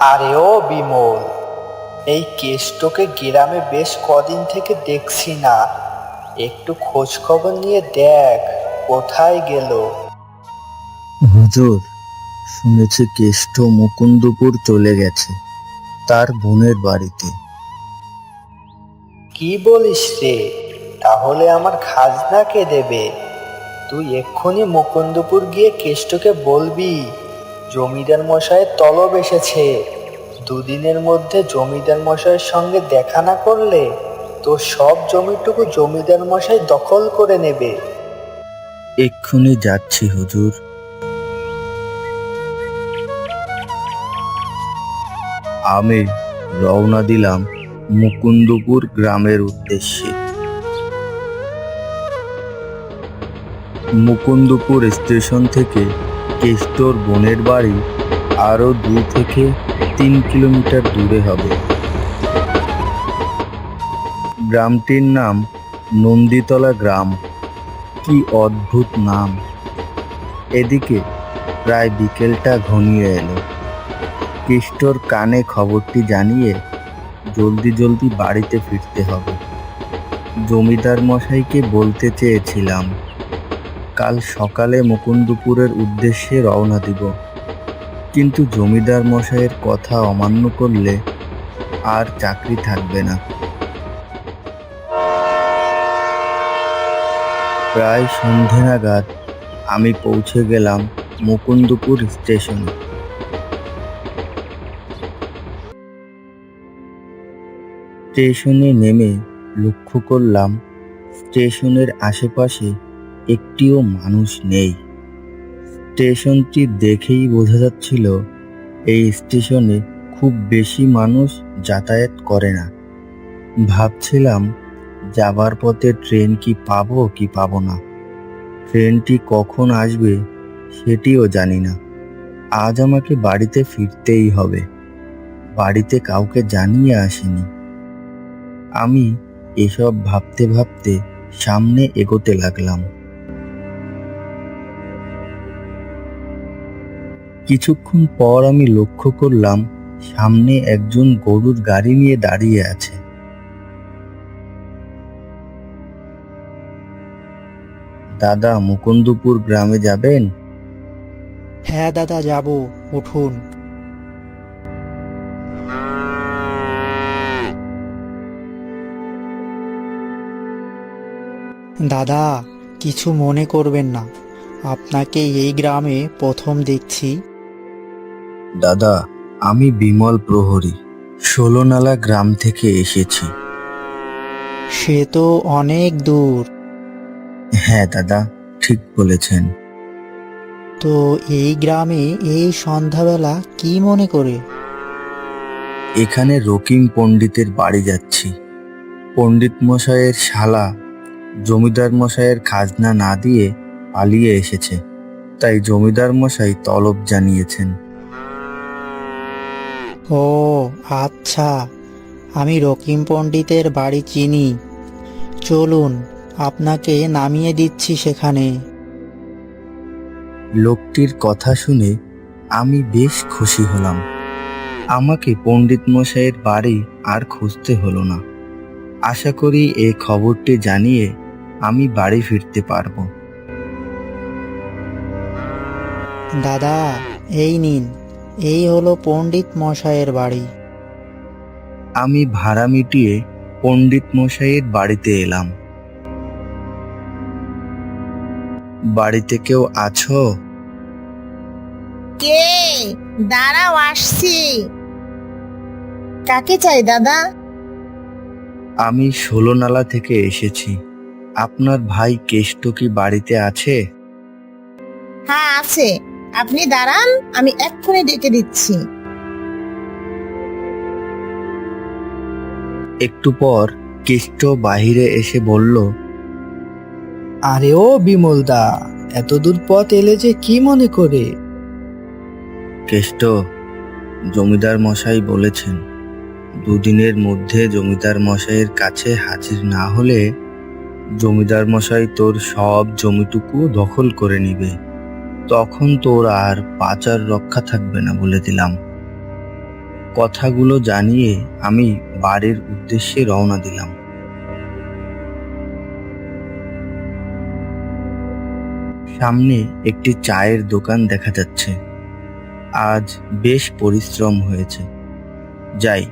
আরে ও বিমল এই কেষ্টকে গ্রামে বেশ কদিন থেকে দেখছি না। একটু খোঁজ খবর নিয়ে দেখ কোথায় গেল। হুজুর শুনেছি কেষ্ট মুকুন্দপুর চলে গেছে তার বোনের বাড়িতে। কি বলিস রে? তাহলে আমার খাজনা কে দেবে। তুই এক্ষুনি মুকুন্দপুর গিয়ে কেষ্টকে বলবি, জমিদার মশাইয়ের তলব এসেছে। দুদিনের মধ্যে জমিদার মশাইয়ের সঙ্গে দেখা না করলে তোর সব জমিটুকু জমিদার মশাই দখল করে নেবে। এক্ষুনি যাচ্ছি, হুজুর। আমি রওনা দিলাম মুকুন্দপুর গ্রামের উদ্দেশ্যে। মুকুন্দপুর স্টেশন থেকে কেষ্টর বোনের বাড়ি আরও দু থেকে তিন কিলোমিটার দূরে হবে। গ্রামটির নাম নন্দীতলা গ্রাম। কি অদ্ভুত নাম। এদিকে প্রায় বিকেলটা ঘনিয়ে এলো। কেষ্টর কানে খবরটি জানিয়ে জলদি জলদি বাড়িতে ফিরতে হবে। জমিদার মশাইকে বলতে চেয়েছিলাম কাল সকালে মুকুন্দপুরের উদ্দেশ্যে রওনা দিব। কিন্তু জমিদার মশাইয়ের কথা অমান্য করলে আর চাকরি থাকবে না। প্রায় সন্ধে নাগাদ আমি পৌঁছে গেলাম মুকুন্দপুর স্টেশনে। স্টেশনে নেমে লক্ষ্য করলাম, স্টেশনের আশেপাশে একটিও মানুষ নেই। স্টেশনটি দেখেই বোঝা যাচ্ছিল, এই স্টেশনে খুব বেশি মানুষ যাতায়াত করে না। ভাবছিলাম, যাবার পথে ট্রেন কি পাবো কি পাবো না। ট্রেনটি কখন আসবে সেটিও জানি না। আজ আমাকে বাড়িতে ফিরতেই হবে। বাড়িতে কাউকে জানিয়ে আসিনি। আমি এসব ভাবতে ভাবতে সামনে এগোতে লাগলাম। কিছুক্ষণ পর আমি লক্ষ্য করলাম, সামনে একজন গরুর গাড়ি নিয়ে দাঁড়িয়ে আছে। দাদা, মুকুন্দপুর গ্রামে যাবেন? হ্যাঁ দাদা, যাব। উঠুন। দাদা, কিছু মনে করবেন না। আপনাকে এই গ্রামে প্রথম দেখছি। দাদা আমি বিমল প্রহরী ষোলনালা গ্রাম থেকে এসেছি। সে তো অনেক দূর। হ্যাঁ দাদা ঠিক বলেছেন। তো এই গ্রামে এই সন্ধ্যাবেলা কি মনে করে? এখানে রকিম পণ্ডিতের বাড়ি যাচ্ছি। পণ্ডিত মশাইয়ের শালা জমিদার মশাইয়ের খাজনা না দিয়ে পালিয়ে এসেছে। তাই জমিদার মশাই তলব জানিয়েছেন। ও আচ্ছা। আমি রকিম পণ্ডিতের বাড়ি চিনি। চলুন আপনাকে নামিয়ে দিচ্ছি সেখানে। লোকটির কথা শুনে আমি বেশ খুশি হলাম। আমাকে পণ্ডিত মশাইয়ের বাড়ি আর খুঁজতে হলো না। আশা করি এই খবরটি জানিয়ে আমি বাড়ি ফিরতে পারব। দাদা এই নিন। এই হলো পণ্ডিত মশাইয়ের বাড়ি। আমি ভাড়া মিটিয়ে পণ্ডিত মশাইয়ের বাড়িতে এলাম। বাড়িতে কেউ আছো? কে? দাঁড়াও আসছি। কাকে চাই দাদা? আমি ষোলনালা থেকে এসেছি। আপনার ভাই কেষ্ট কি বাড়িতে আছে? হ্যাঁ আছে। আপনি দাঁড়ান আমি এক্ষুনি ডেকে দিচ্ছি। একটু পর কেষ্ট বাহিরে এসে বলল আরে ও বিমলদা এত দূর পথ এলে যে কি মনে করে? কেষ্ট জমিদার মশাই বলেছেন দুদিনের মধ্যে জমিদার মশাইয়ের কাছে হাজির না হলে জমিদার মশাই তোর সব জমিটুকু দখল করে নিবে। তখন তোর আর পাচার রক্ষা থাকবে না বলে দিলাম। কথাগুলো জানিয়ে আমি বাড়ির উদ্দেশ্যে রওনা দিলাম। সামনে একটি চায়ের দোকান দেখা যাচ্ছে। আজ বেশ পরিশ্রম হয়েছে। যাই,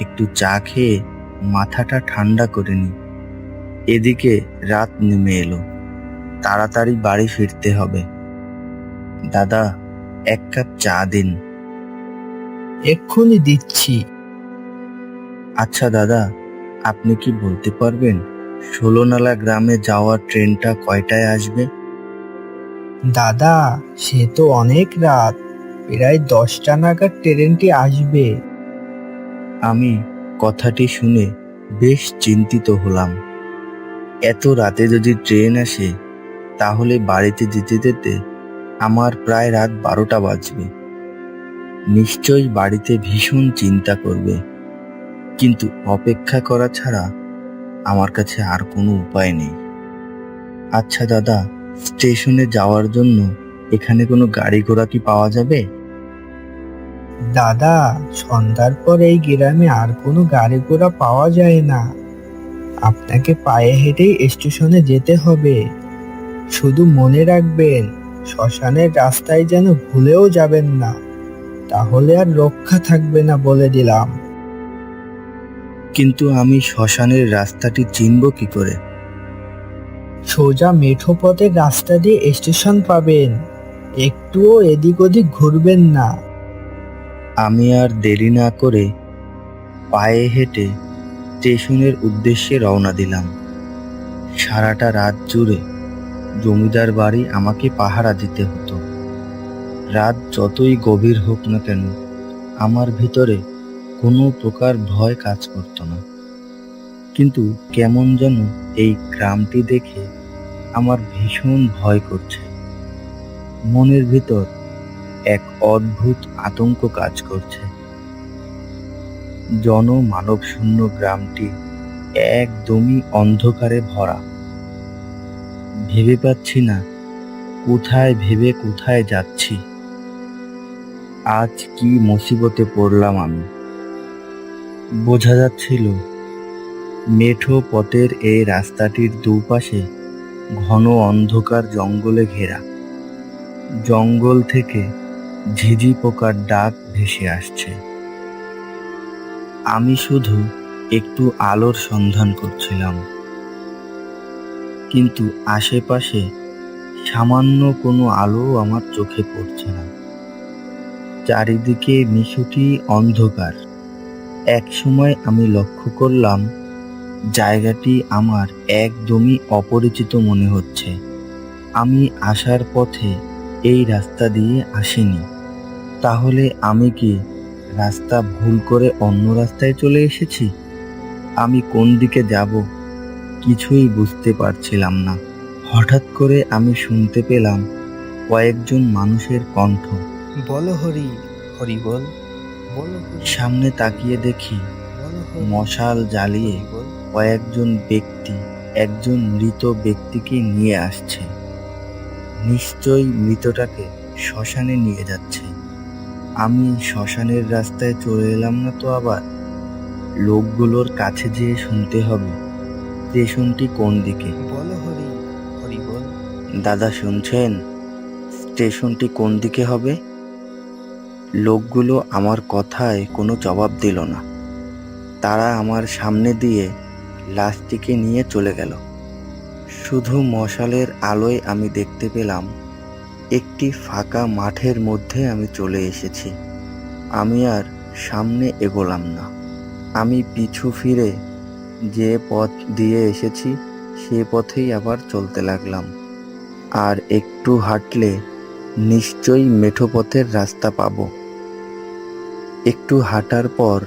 একটু চা খেয়ে মাথাটা ঠান্ডা করে নি। এদিকে রাত নেমে এলো। তাড়াতাড়ি বাড়ি ফিরতে হবে। দাদা এক কাপ চা দিন। এক্ষুনি দিচ্ছি। আচ্ছা দাদা আপনি কি বলতে পারবেন ষোলোনালা গ্রামে যাওয়ার ট্রেনটা কয়টায় আসবে? দাদা সে তো অনেক রাত। প্রায় দশটা নাগাদ ট্রেনটি আসবে। আমি কথাটি শুনে বেশ চিন্তিত হলাম। এত রাতে যদি ট্রেন আসে তাহলে বাড়িতে যেতে যেতে আমার প্রায় রাত বারোটা বাজবে। নিশ্চয়ই বাড়িতে ভীষণ চিন্তা করবে। কিন্তু অপেক্ষা করা ছাড়া আমার কাছে আর কোনো উপায় নেই। আচ্ছা দাদা, স্টেশনে যাওয়ার জন্য এখানে কোনো গাড়ি ঘোড়া কি পাওয়া যাবে? দাদা, সন্ধ্যার পর এই গ্রামে আর কোনো গাড়ি ঘোড়া পাওয়া যায় না। আপনাকে পায়ে হেঁটেই স্টেশনে যেতে হবে। শুধু মনে রাখবেন শ্মশানের রাস্তায় যেন ভুলেও যাবেন না তাহলে আর রক্ষা থাকবে না বলে দিলাম। কিন্তু আমি শ্মশানের রাস্তাটি চিনব কি করে? সোজা মেঠো পথের রাস্তা দিয়ে স্টেশন পাবেন একটুও এদিক ওদিক ঘুরবেন না। আমি আর দেরি না করে পায়ে হেঁটে স্টেশনের উদ্দেশ্যে রওনা দিলাম। সারাটা রাত জুড়ে জমিদার বাড়ি আমাকে পাহারা দিতে হতো। রাত যতই গভীর হোক না কেন, আমার ভিতরে কোনো প্রকার ভয় কাজ করতো না। কিন্তু কেমন যেন এই গ্রামটি দেখে আমার ভীষণ ভয় করছে। মনের ভিতর এক অদ্ভুত আতঙ্ক কাজ করছে। জন মানব শূন্য গ্রামটি একদমই অন্ধকারে ভরা। ভেবে পাচ্ছি না, কোথায় ভেবে কোথায় যাচ্ছি। আজ কি মুসিবতে পড়লাম আমি। বোঝা যাচ্ছিল, মেঠো পথের এই রাস্তাটির দুপাশে ঘন অন্ধকার জঙ্গলে ঘেরা। জঙ্গল থেকে ঝিঝি পোকার ডাক ভেসে আসছে। আমি শুধু একটু আলোর সন্ধান করছিলাম। কিন্তু আশেপাশে সামান্য কোনো আলো আমার চোখে পড়ছে না। চারিদিকে মিশুটি অন্ধকার। এক সময় আমি লক্ষ্য করলাম, জায়গাটি আমার একদমই অপরিচিত মনে হচ্ছে। আমি আসার পথে এই রাস্তা দিয়ে আসিনি। তাহলে আমি কি রাস্তা ভুল করে অন্য রাস্তায় চলে এসেছি? আমি কোন দিকে যাব? কিছুই বুঝতে পারছিলাম না। হঠাৎ করে আমি শুনতে পেলাম কয়েকজন মানুষের কণ্ঠ। বলো হরি হরি বল। বলো সামনে তাকিয়ে দেখি মশাল জ্বালিয়ে কয়েকজন ব্যক্তি একজন মৃত ব্যক্তিকে নিয়ে আসছে। নিশ্চয়ই মৃতটাকে শ্মশানে নিয়ে যাচ্ছে। আমি শ্মশানের রাস্তায় চলে এলাম না তো আবার? লোকগুলোর কাছে যেয়ে শুনতে হবে। স্টেশনটি কোন দিকে? বলো হরি হরি বল। দাদা শুনছেন? স্টেশনটি কোন দিকে হবে? লোকগুলো আমার কথায় কোনো জবাব দিল না। তারা আমার সামনে দিয়ে লাশটিকে নিয়ে চলে গেল। শুধু মশালের আলোয় আমি দেখতে পেলাম একটি ফাঁকা মাঠের মধ্যে আমি চলে এসেছি। আমি আর সামনে এগোলাম না। আমি পিছু ফিরে যে পথ দিয়ে এসেছি, সে পথেই আবার চলতে লাগলাম। আর একটু হাঁটলে নিশ্চয়ই মেঠো পথের রাস্তা পাব। একটু হাঁটার পর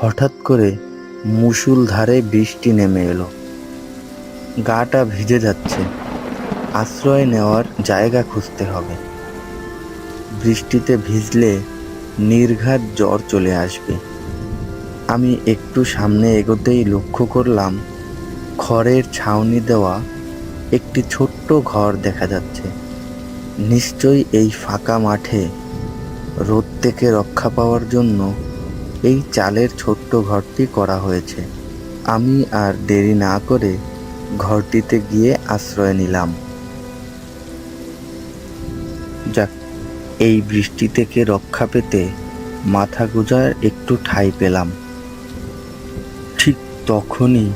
হঠাৎ করে মুসুল ধারে বৃষ্টি নেমে এলো। গাটা ভিজে যাচ্ছে। আশ্রয় নেওয়ার জায়গা খুঁজতে হবে। বৃষ্টিতে ভিজলে নির্ঘাত জ্বর চলে আসবে। আমি একটু সামনে এগোতেই লক্ষ্য করলাম খড়ের ছাউনি দেওয়া একটি ছোট্ট ঘর দেখা যাচ্ছে। নিশ্চয়ই এই ফাঁকা মাঠে রোদ থেকে রক্ষা পাওয়ার জন্য এই চালের ছোট্ট ঘরটি করা হয়েছে। আমি আর দেরি না করে ঘরটিতে গিয়ে আশ্রয় নিলাম। যাক, এই বৃষ্টি থেকে রক্ষা পেতে মাথা গোজার একটু ঠাঁই পেলাম। তখনই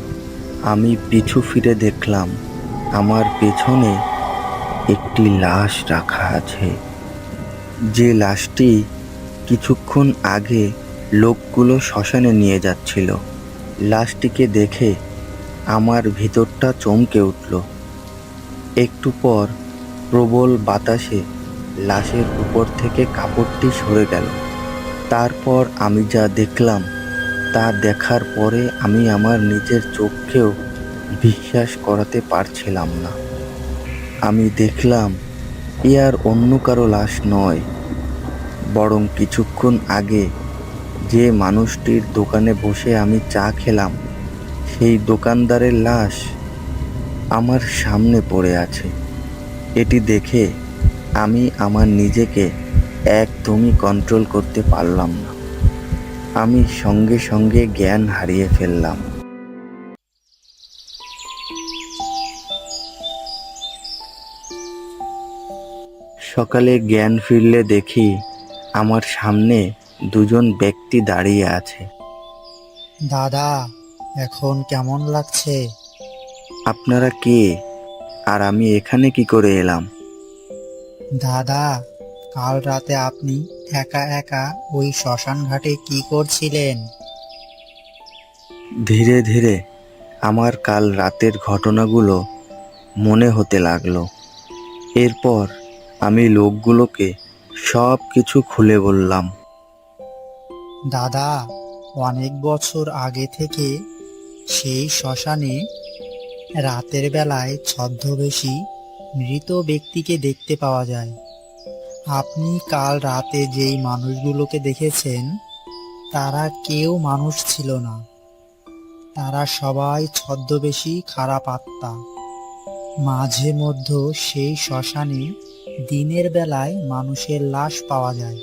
আমি পিছু ফিরে দেখলাম আমার পেছনে একটি লাশ রাখা আছে। যে লাশটি কিছুক্ষণ আগে লোকগুলো শ্মশানে নিয়ে যাচ্ছিল। লাশটিকে দেখে আমার ভিতরটা চমকে উঠল। একটু পর প্রবল বাতাসে লাশের উপর থেকে কাপড়টি সরে গেল। তারপর আমি যা দেখলাম তা দেখার পরে আমি আমার নিজের চোখকেও বিশ্বাস করাতে পারছিলাম না। আমি দেখলাম, এ আর অন্য কারও লাশ নয়। বরং কিছুক্ষণ আগে যে মানুষটির দোকানে বসে আমি চা খেলাম, সেই দোকানদারের লাশ আমার সামনে পড়ে আছে। এটি দেখে আমি আমার নিজেকে একদমই কন্ট্রোল করতে পারলাম না। আমি সঙ্গে সঙ্গে জ্ঞান হারিয়ে ফেললাম। সকালে জ্ঞান ফিরলে দেখি আমার সামনে দুজন ব্যক্তি দাঁড়িয়ে আছে। দাদা এখন কেমন লাগছে? আপনারা কে? আর আমি এখানে কি করে এলাম? দাদা কাল রাতে আপনি একা একা ওই শ্মশান ঘাটে কি করছিলেন? ধীরে ধীরে আমার কাল রাতের ঘটনাগুলো মনে হতে লাগল। এরপর আমি লোকগুলোকে সব কিছু খুলে বললাম। দাদা অনেক বছর আগে থেকে সেই শ্মশানে রাতের বেলায় ছদ্মবেশী মৃত ব্যক্তিকে দেখতে পাওয়া যায়। আপনি কাল রাতে যেই মানুষগুলোকে দেখেছেন, তারা কেউ মানুষ ছিল না। তারা সবাই ছদ্মবেশী খারাপ আত্মা। মাঝে মধ্যে সেই শ্মশানে দিনের বেলায় মানুষের লাশ পাওয়া যায়।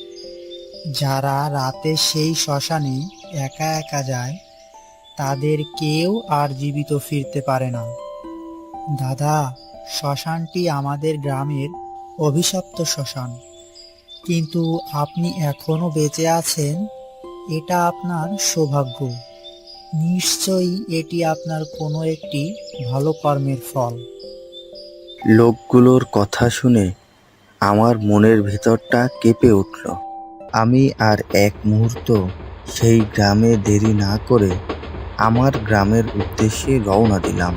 যারা রাতে সেই শ্মশানে একা একা যায়, তাদের কেউ আর জীবিত ফিরতে পারে না। দাদা, শ্মশানটি আমাদের গ্রামের অভিশপ্ত শ্মশান। কিন্তু আপনি এখনও বেঁচে আছেন, এটা আপনার সৌভাগ্য। নিশ্চয়ই এটি আপনার কোনো একটি ভালো কর্মের ফল। লোকগুলোর কথা শুনে আমার মনের ভেতরটা কেঁপে উঠল। আমি আর এক মুহূর্ত সেই গ্রামে দেরি না করে আমার গ্রামের উদ্দেশ্যে রওনা দিলাম।